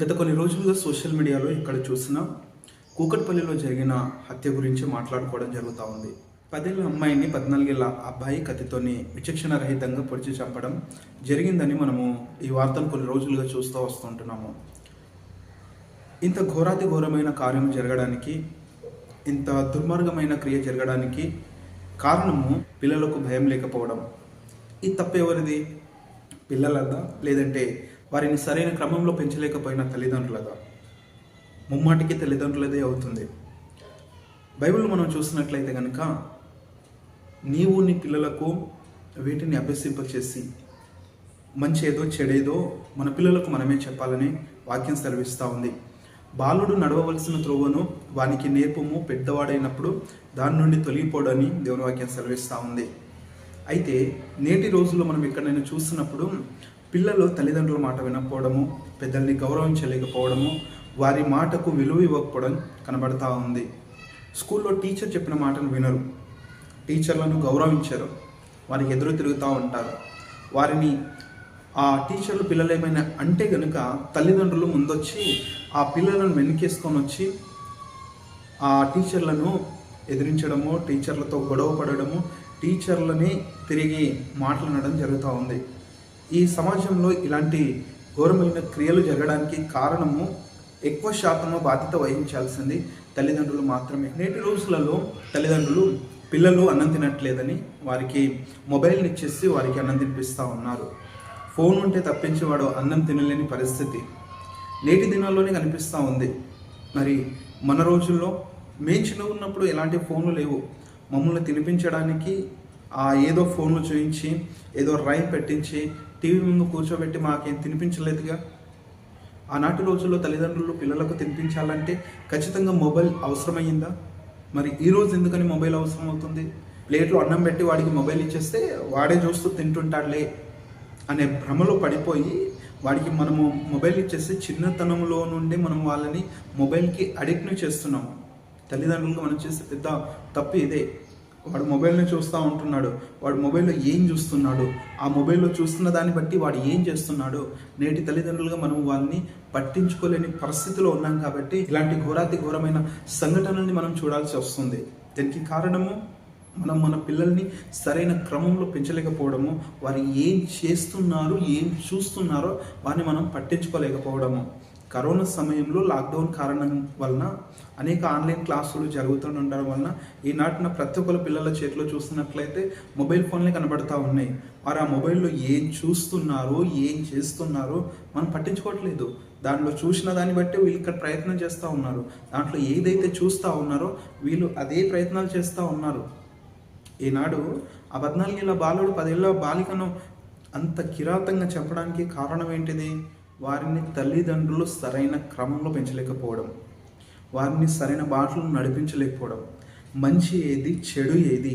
గత కొన్ని రోజులుగా సోషల్ మీడియాలో ఇక్కడ చూసినా కూకట్పల్లిలో జరిగిన హత్య గురించి మాట్లాడుకోవడం జరుగుతూ ఉంది. పదేళ్ళ అమ్మాయిని పద్నాలుగేళ్ళ అబ్బాయి కత్తితోని విచక్షణ రహితంగా పొడిచి చంపడం జరిగిందని మనము ఈ వార్తను కొన్ని రోజులుగా చూస్తూ వస్తుంటున్నాము ఇంత ఘోరాతి ఘోరమైన కార్యం జరగడానికి ఇంత దుర్మార్గమైన క్రియ జరగడానికి కారణము పిల్లలకు భయం లేకపోవడం. ఈ తప్పు ఎవరిది? పిల్లలదా? లేదంటే వారిని సరైన క్రమంలో పెంచలేకపోయిన తల్లిదండ్రులదా ముమ్మాటికి తల్లిదండ్రులదే అవుతుంది. బైబిల్ మనం చూసినట్లయితే కనుక నీవు నీ పిల్లలకు వీటిని అభ్యసింపచేసి మంచి ఏదో చెడేదో మన పిల్లలకు మనమే చెప్పాలని వాక్యం సెలవిస్తూ ఉంది. బాలుడు నడవవలసిన త్రోవను వానికి నేర్పము పెద్దవాడైనప్పుడు దాని నుండి తొలగిపోడని దేవుని వాక్యం సెలవిస్తూ ఉంది. అయితే నేటి రోజుల్లో మనం ఎక్కడైనా చూసినప్పుడు పిల్లలు తల్లిదండ్రుల మాట వినకపోవడము పెద్దల్ని గౌరవించలేకపోవడము వారి మాటకు విలువ ఇవ్వకపోవడం కనబడతా ఉంది. స్కూల్లో టీచర్ చెప్పిన మాటను వినరు. టీచర్లను గౌరవించరు. వారికి ఎదురు తిరుగుతూ ఉంటారు. వారిని ఆ టీచర్లు పిల్లలు ఏమైనా అంటే కనుక తల్లిదండ్రులు ముందొచ్చి ఆ పిల్లలను వెనకేసుకొని వచ్చి ఆ టీచర్లను ఎదిరించడము టీచర్లతో గొడవ పడడము టీచర్లని తిరిగి మాట్లాడడం జరుగుతూ ఉంది. ఈ సమాజంలో ఇలాంటి ఘోరమైన క్రియలు జరగడానికి కారణము ఎక్కువ శాతము బాధ్యత వహించాల్సింది తల్లిదండ్రులు మాత్రమే. నేటి రోజులలో తల్లిదండ్రులు పిల్లలు అన్నం తినట్లేదని వారికి మొబైల్ని ఇచ్చేసి వారికి అన్నం తినిపిస్తూ ఉన్నారు. ఫోన్ ఉంటే తప్పించి వాడు అన్నం తినలేని పరిస్థితి. నేటి దినాల్లోనే కనిపిస్తూ ఉంది. మరి మన రోజుల్లో మేము చిన్న ఉన్నప్పుడు ఎలాంటి ఫోన్లు లేవు. మమ్మల్ని తినిపించడానికి ఆ ఏదో ఫోన్లు చూపించి ఏదో రైమ్ పెట్టించి టీవీ ముందు కూర్చోబెట్టి మాకేం తినిపించలేదుగా? ఆనాటి రోజుల్లో తల్లిదండ్రులు పిల్లలకు తినిపించాలంటే ఖచ్చితంగా మొబైల్ అవసరమయ్యిందా? మరి ఈరోజు ఎందుకని మొబైల్ అవసరం అవుతుంది? ప్లేట్లో అన్నం పెట్టి వాడికి మొబైల్ ఇచ్చేస్తే వాడే చూస్తూ తింటుంటాడులే అనే భ్రమలో పడిపోయి వాడికి మనము మొబైల్ ఇచ్చేస్తే చిన్నతనంలో నుండి మనం వాళ్ళని మొబైల్కి అడిక్ట్ని చేస్తున్నాము. తల్లిదండ్రులుగా మనం చేసే పెద్ద తప్పు ఇదే. వాడు మొబైల్ని చూస్తూ ఉంటున్నాడు. వాడు మొబైల్లో ఏం చూస్తున్నాడు? ఆ మొబైల్లో చూస్తున్న దాన్ని బట్టి వాడు ఏం చేస్తున్నాడు? నేటి తల్లిదండ్రులుగా మనం వాళ్ళని పట్టించుకోలేని పరిస్థితిలో ఉన్నాం కాబట్టి ఇలాంటి ఘోరాతి ఘోరమైన సంఘటనల్ని మనం చూడాల్సి వస్తుంది. దీనికి కారణము మనం మన పిల్లల్ని సరైన క్రమంలో పెంచలేకపోవడము వారు ఏం చేస్తున్నారు ఏం చూస్తున్నారో వారిని మనం పట్టించుకోలేకపోవడము. కరోనా సమయంలో లాక్డౌన్ కారణం వలన అనేక ఆన్లైన్ క్లాసులు జరుగుతుండడం వలన ఈనాటిన ప్రతి ఒక్కరు పిల్లల చేతిలో చూస్తున్నట్లయితే మొబైల్ ఫోన్లే కనబడతా ఉన్నాయి. వారు ఆ మొబైల్లో ఏం చూస్తున్నారో ఏం చేస్తున్నారో మనం పట్టించుకోవట్లేదు. దాంట్లో చూసిన దాన్ని బట్టి వీళ్ళు ఇక్కడ ప్రయత్నం చేస్తూ ఉన్నారు. దాంట్లో ఏదైతే చూస్తూ ఉన్నారో వీళ్ళు అదే ప్రయత్నాలు చేస్తూ ఉన్నారు. ఈనాడు ఆ పద్నాలుగేళ్ళ బాలుడు పదేళ్ళ బాలికను అంత కిరాతంగా చెప్పడానికి కారణం ఏంటిది? వారిని తల్లిదండ్రులు సరైన క్రమంలో పెంచలేకపోవడం వారిని సరైన బాటలు నడిపించలేకపోవడం మంచి ఏది చెడు ఏది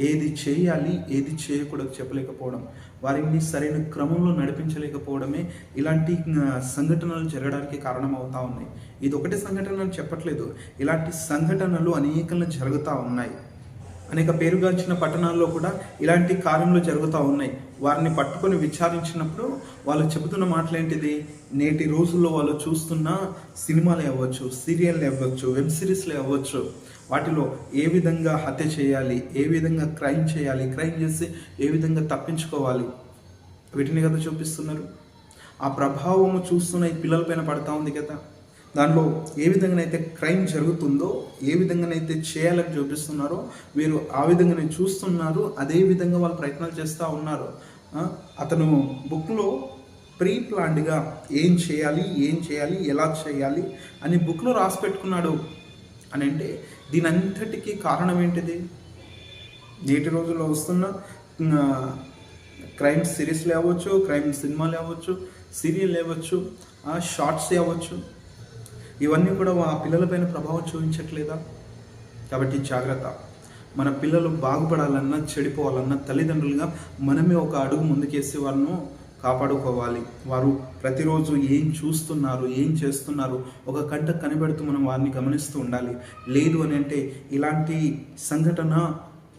ఏది చేయాలి ఏది చేయకూడదు చెప్పలేకపోవడం వారిని సరైన క్రమంలో నడిపించలేకపోవడమే ఇలాంటి సంఘటనలు జరగడానికి కారణమవుతా ఉన్నాయి. ఇది ఒకటి సంఘటన చెప్పట్లేదు. ఇలాంటి సంఘటనలు అనేకంగా జరుగుతూ ఉన్నాయి. అనేక పేరుగాంచిన పట్టణాల్లో కూడా ఇలాంటి కార్యములు జరుగుతూ ఉన్నాయి. వారిని పట్టుకొని విచారించినప్పుడు వాళ్ళు చెబుతున్న మాటలేంటిది? నేటి రోజుల్లో వాళ్ళు చూస్తున్న సినిమాలే అవ్వచ్చు సీరియల్లు అవ్వచ్చు వెబ్ సిరీస్లే అవ్వచ్చు. వాటిలో ఏ విధంగా హత్య చేయాలి ఏ విధంగా క్రైమ్ చేయాలి క్రైమ్ చేసి ఏ విధంగా తప్పించుకోవాలి? వీటిని కదా చూపిస్తున్నారు. ఆ ప్రభావము చూస్తున్న ఈ పిల్లల పైన పడతా ఉంది కదా. దాంట్లో ఏ విధంగానైతే క్రైమ్ జరుగుతుందో ఏ విధంగానైతే చేయాలని చూపిస్తున్నారో వీరు ఆ విధంగానే చూస్తున్నారు అదే విధంగా వాళ్ళు ప్రయత్నాలు చేస్తూ ఉన్నారు. అతను బుక్లో ప్రీ ప్లాన్డ్గా ఏం చేయాలి ఏం చేయాలి ఎలా చేయాలి అని బుక్లో రాసి పెట్టుకున్నాడు. అని అంటే దీని అంతటికీ కారణం ఏంటిది? నేటి రోజుల్లో వస్తున్న క్రైమ్ సిరీస్లు అవ్వచ్చు క్రైమ్ సినిమాలు అవ్వచ్చు సీరియల్ అవ్వచ్చు షార్ట్స్ అవ్వచ్చు. ఇవన్నీ కూడా ఆ పిల్లలపైన ప్రభావం చూపించట్లేదా? కాబట్టి జాగ్రత్త. మన పిల్లలు బాగుపడాలన్నా చెడిపోవాలన్నా తల్లిదండ్రులుగా మనమే ఒక అడుగు ముందుకేసి వాళ్ళను కాపాడుకోవాలి. వారు ప్రతిరోజు ఏం చూస్తున్నారు ఏం చేస్తున్నారు ఒక కంట కనిపెడుతూ మనం వారిని గమనిస్తూ ఉండాలి. లేదు అని అంటే ఇలాంటి సంఘటన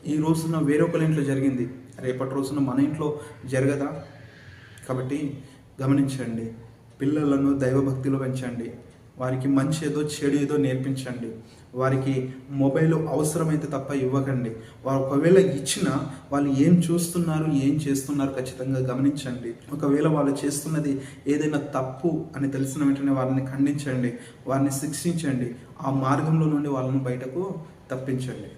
ఈ రోజున వేరొకరి ఇంట్లో జరిగింది. రేపటి రోజున మన ఇంట్లో జరగదా? కాబట్టి గమనించండి. పిల్లలను దైవభక్తిలో పెంచండి. వారికి మంచి ఏదో చెడు ఏదో నేర్పించండి. వారికి మొబైల్ అవసరమైతే తప్ప ఇవ్వకండి. వారు ఒకవేళ ఇచ్చినా వాళ్ళు ఏం చూస్తున్నారు ఏం చేస్తున్నారు ఖచ్చితంగా గమనించండి. ఒకవేళ వాళ్ళు చేస్తున్నది ఏదైనా తప్పు అని తెలిసిన వెంటనే వారిని ఖండించండి. వారిని శిక్షించండి. ఆ మార్గంలో నుండి వాళ్ళను బయటకు తప్పించండి.